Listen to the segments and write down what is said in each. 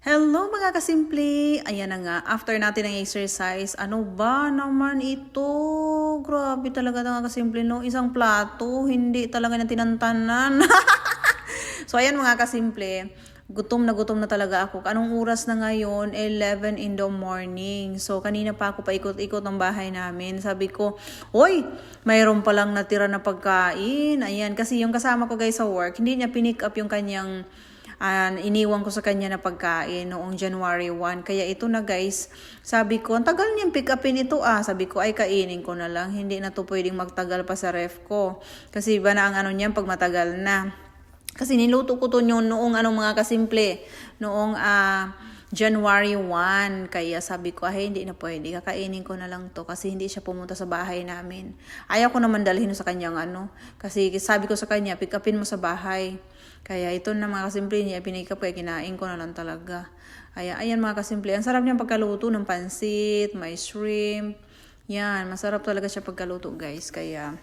Hello mga kasimple! Ayan na nga, after natin ng exercise, ano ba naman ito? Grabe talaga mga kasimple, no? Isang plato, hindi talaga na tinantanan. so ayan mga kasimple, gutom na gutom na talaga ako. Anong oras na ngayon? 11 in the morning. So kanina pa ako paikot-ikot ng bahay namin. Sabi ko, Hoy, mayroon palang natira na pagkain. Ayan, kasi yung kasama ko guys sa work, hindi niya pinick up yung kanyang uh, iniwan ko sa kanya na pagkain noong January 1. Kaya ito na guys, sabi ko, ang tagal niyang pick upin ito ah. Sabi ko, ay kainin ko na lang. Hindi na to pwedeng magtagal pa sa ref ko. Kasi iba na ang ano niyan pag matagal na. Kasi niluto ko to yun noong anong mga kasimple. Noong uh, January 1. Kaya sabi ko, ay hindi na pwede. Kakainin ko na lang to kasi hindi siya pumunta sa bahay namin. Ayaw ko naman dalhin sa kanyang ano. Kasi sabi ko sa kanya, pick upin mo sa bahay. Kaya ito na mga kasimple niya, pinikap kaya kinain ko na lang talaga. Kaya ayan mga kasimple, ang sarap niyang pagkaluto ng pansit, may shrimp. Yan, masarap talaga siya pagkaluto guys. Kaya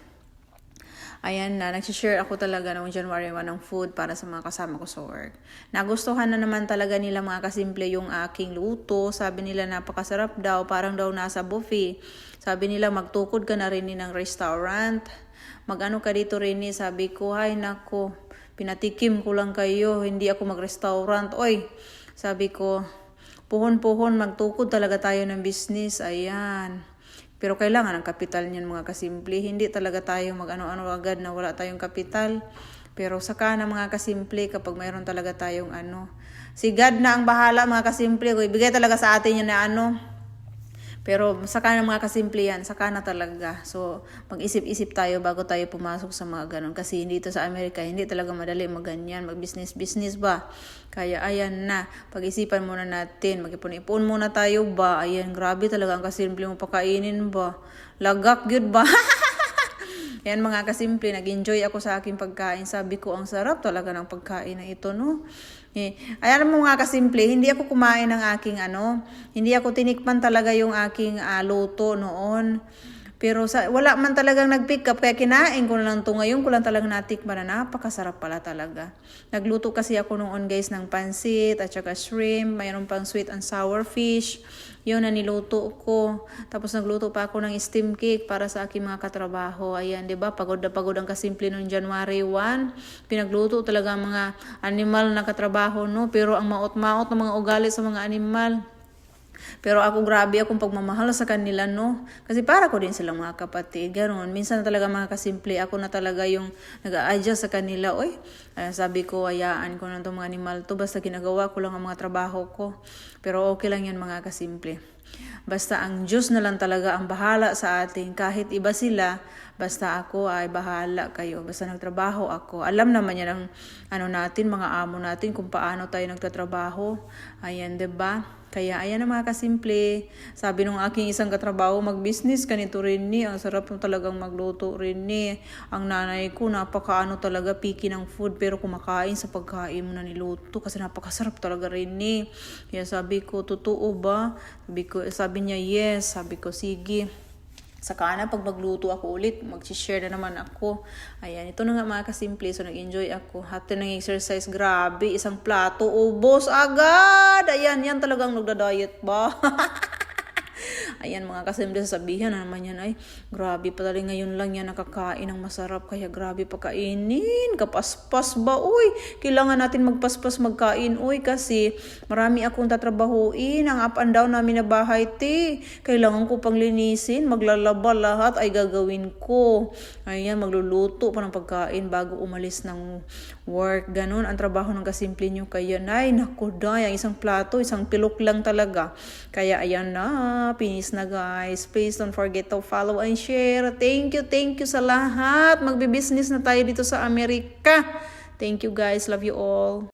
Ayan na, nagsishare ako talaga noong January 1 ng food para sa mga kasama ko sa work. Nagustuhan na naman talaga nila mga kasimple yung aking luto. Sabi nila napakasarap daw, parang daw nasa buffet. Sabi nila magtukod ka na rin ng restaurant. Magano ka dito rin. Sabi ko, ay nako, pinatikim ko lang kayo, hindi ako mag-restaurant. Oy, sabi ko, puhon-puhon, magtukod talaga tayo ng business. Ayan. Pero kailangan ang kapital niyan mga kasimple. Hindi talaga tayo mag-ano-ano agad na wala tayong kapital. Pero saka na mga kasimple kapag mayroon talaga tayong ano. Si God na ang bahala mga kasimple. Ibigay talaga sa atin yun na ano pero saka na mga kasimple yan, saka na talaga. So, mag-isip-isip tayo bago tayo pumasok sa mga ganun. Kasi dito sa Amerika, hindi talaga madali maganyan, mag-business-business ba. Kaya ayan na, pag-isipan muna natin, mag-ipon-ipon muna tayo ba. Ayan, grabe talaga ang kasimple mo pakainin ba. Lagak, good ba? Yan mga kasimple, nag-enjoy ako sa aking pagkain. Sabi ko, ang sarap talaga ng pagkain na ito, no? Eh, ayan mo mga kasimple, hindi ako kumain ng aking ano, hindi ako tinikman talaga yung aking uh, luto noon. Pero sa, wala man talagang nag-pick up, kaya kinain ko lang to ngayon, ko lang talagang natikman na napakasarap pala talaga. Nagluto kasi ako noon guys ng pansit at saka shrimp, mayroon pang sweet and sour fish. Yun na niluto ko. Tapos nagluto pa ako ng steam cake para sa aking mga katrabaho. Ayan, di ba? Pagod na pagod ang kasimple noong January 1. Pinagluto talaga ang mga animal na katrabaho, no? Pero ang maot-maot ng mga ugali sa mga animal pero ako grabe akong pagmamahal sa kanila, no? Kasi para ko din silang mga kapatid. Ganon. Minsan talaga mga kasimple, ako na talaga yung nag-a-adjust sa kanila. Oy, sabi ko, ayaan ko na itong mga animal to. Basta ginagawa ko lang ang mga trabaho ko. Pero okay lang yan mga kasimple. Basta ang Diyos na lang talaga ang bahala sa atin. Kahit iba sila, basta ako ay bahala kayo. Basta nagtrabaho ako. Alam naman yan ang ano natin, mga amo natin kung paano tayo nagtatrabaho. Ayan, ba? Kaya ayan ang mga kasimple. Sabi nung aking isang katrabaho, mag-business ganito rin ni. Ang sarap mo talagang magluto rin ni. Ang nanay ko, napakaano talaga, piki ng food. Pero kumakain sa pagkain mo na niluto. Kasi napakasarap talaga rin ni. Kaya sabi ko, totoo ba? Sabi, ko, sabi niya, yes. Sabi ko, sige. Saka na, pag magluto ako ulit, mag-share na naman ako. Ayan, ito na nga mga kasimple. So, nag-enjoy ako. Hati ng exercise, grabe. Isang plato, ubos agad. Ayan, yan talagang nagda-diet ba? Ayan mga kasimple sasabihan na naman yan ay grabe pa talaga ngayon lang yan nakakain ng masarap kaya grabe pa kainin kapaspas ba uy? Kailangan natin magpaspas magkain uy kasi marami akong tatrabahuin ang up and down namin na bahay ti kailangan ko pang linisin maglalaba lahat ay gagawin ko. Ayan magluluto pa ng pagkain bago umalis ng work ganun. Ang trabaho ng kasimple nyo kaya nay naku day isang plato isang pilok lang talaga. Kaya ayan na pinis Please na guys, please don't forget to follow and share. Thank you, thank you sa lahat. Magbi-business na tayo dito sa Amerika. Thank you guys, love you all.